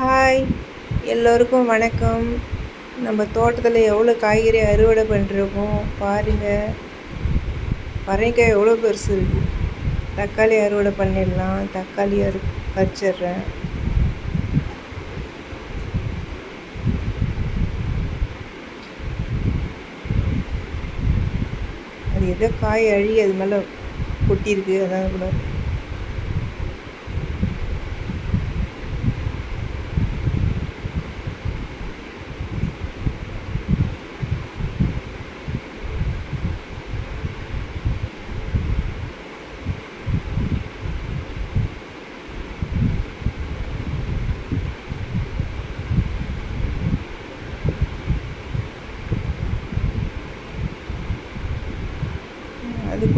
Hi எல்லோருக்கும் வணக்கம். நம்ம தோட்டத்தில் எவ்வளோ காய்கறி அறுவடை பண்ணிருக்கோம் பாருங்கள் பரங்கிக்காய் எவ்வளோ பெருசு இருக்குது தக்காளி அறுவடை பண்ணிடலாம். தக்காளி அறு பறிச்சிட்றேன். அது ஏதோ காய் அழுகி அது மேலே கொட்டியிருக்கு. அதான் கூட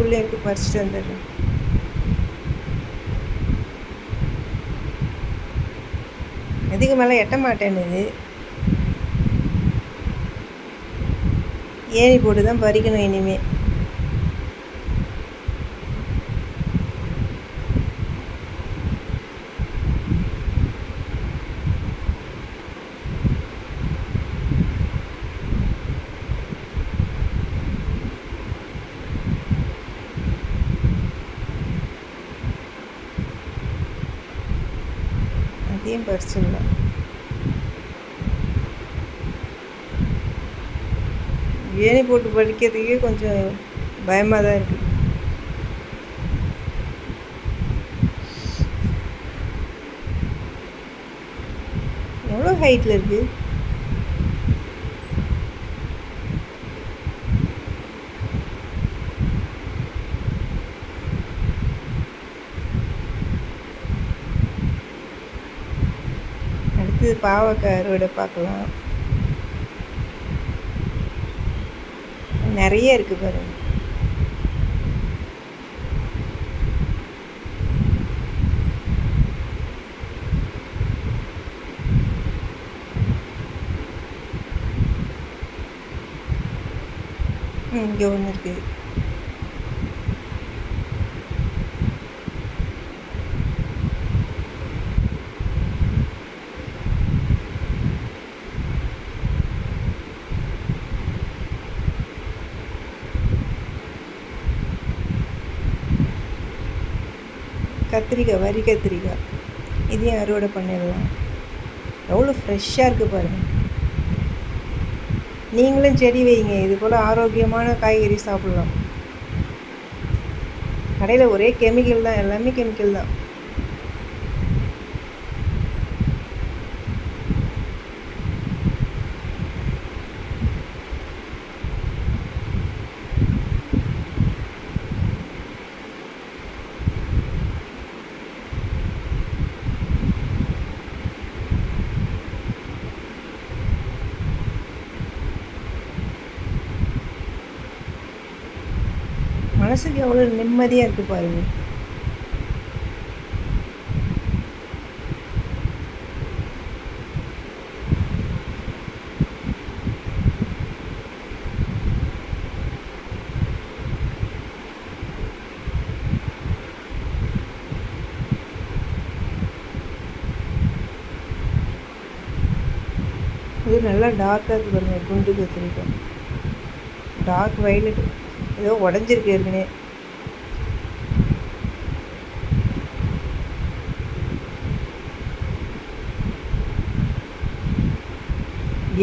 பிள்ளைங்களுக்கு பறிச்சுட்டு வந்துடுறேன் இதுக்கு மேலே எட்ட மாட்டேன்னுது ஏணி போட்டு தான் பறிக்கணும் இனிமே. அதையும் பறிச்சிடலாம் ஏணி போட்டு படிக்கிறதுக்கே கொஞ்சம் பயமாக தான் இருக்குது எவ்வளோ ஹைட்டில் இருக்குது அடுத்து பாவக்காய் அறுவடை பார்க்கலாம். நிறைய இருக்குது பாருங்க. இங்கே ஒன்று இருக்குது கத்திரிக்காய் வரி கத்திரிக்காய். இதையும் அறுவடை பண்ணிடலாம். எவ்வளோ ஃப்ரெஷ்ஷாக இருக்குது பாருங்கள் நீங்களும் செடி வைங்க. இது போல் ஆரோக்கியமான காய்கறி சாப்பிட்லாம். கடையில் ஒரே கெமிக்கல் தான். எல்லாமே கெமிக்கல் தான். மனசுக்கு எவ்வளோ நிம்மதியாக இருக்குது பாருங்க. இது நல்லா டார்க்காக இருக்குது பாருங்க குண்டு கத்திரிக்காய் டார்க் வயலட் ஏதோ உடஞ்சிருக்கு ஏற்கனவே.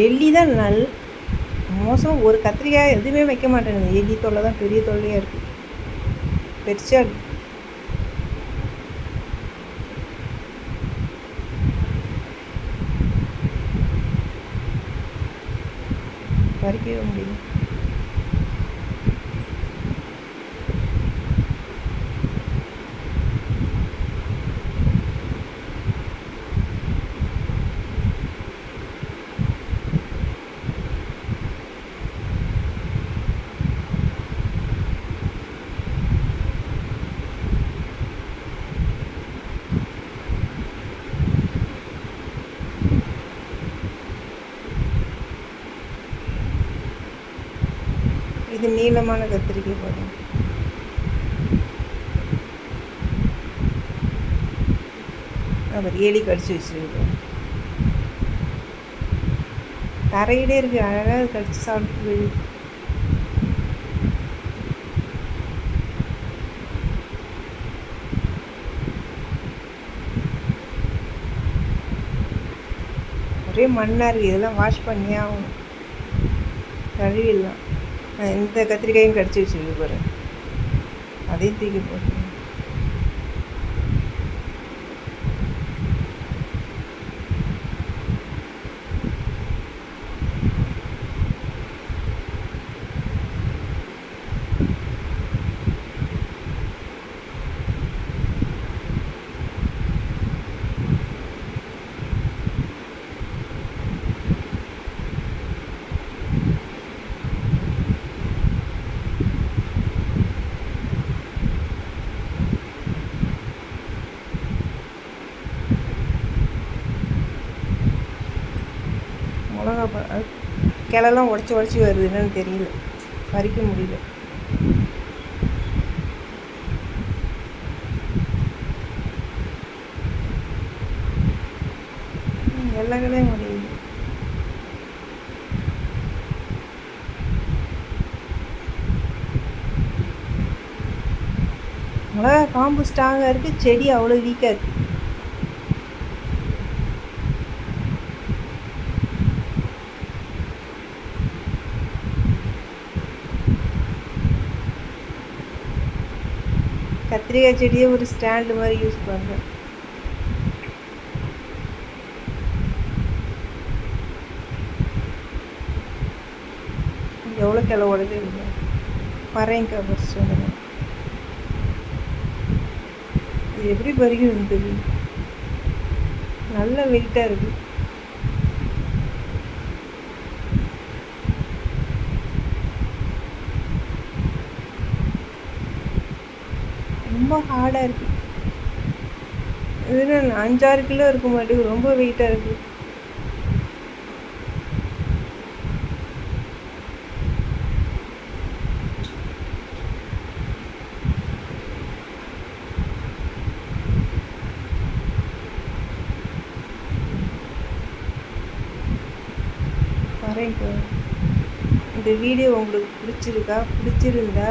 எள்ளி தான் நல் மோசம். ஒரு கத்திரிக்காய் எதுவுமே வைக்க மாட்டேன் எள்ளி தொல்லை தான் பெரிய தொல்லையாக இருக்குது பெருசாக பறிக்கவே முடியும் இது நீளமான கத்திரிக்காய் போதும் அவர் ஏலி கடிச்சு வச்சிருக்கு தரையிலே இருக்குது அழகாக கடிச்சு சாப்பிட்டு ஒரே மண்ணாக இருக்குது இதெல்லாம் வாஷ் பண்ணியே ஆகணும். கழுவிடலாம். இந்த கத்திரிக்காயும் கடிச்சு வச்சுருக்கு பாரு அதையும் தூக்கி போட்டு மிளகா ப அது கிளலாம் உடச்சி உடச்சி வருது என்னன்னு தெரியல. பறிக்க முடியல. எல்லா கிளையும் முடியுது. மிளகா காம்பு ஸ்ட்ராங்காக இருக்குது செடி அவ்வளோ வீக்காக இருக்குது கத்திரிக்காய் செடியே ஒரு ஸ்டாண்டு மாதிரி யூஸ் பண்ணுறேன் எவ்வளோ கிளை உடது இல்லை பறையங்காய் பறிச்சு வந்துடுறேன். இது எப்படி பறிக்குதுன்னு தெரியும் நல்ல வெயிட்டாக இருக்குது ரொம்ப ஹார்டாக இருக்குது இது அஞ்சாறு கிலோ இருக்க மாட்டேங்குது ரொம்ப வெயிட்டாக இருக்குது வரேன் இந்த வீடியோ உங்களுக்கு பிடிச்சிருக்கா? பிடிச்சிருந்தா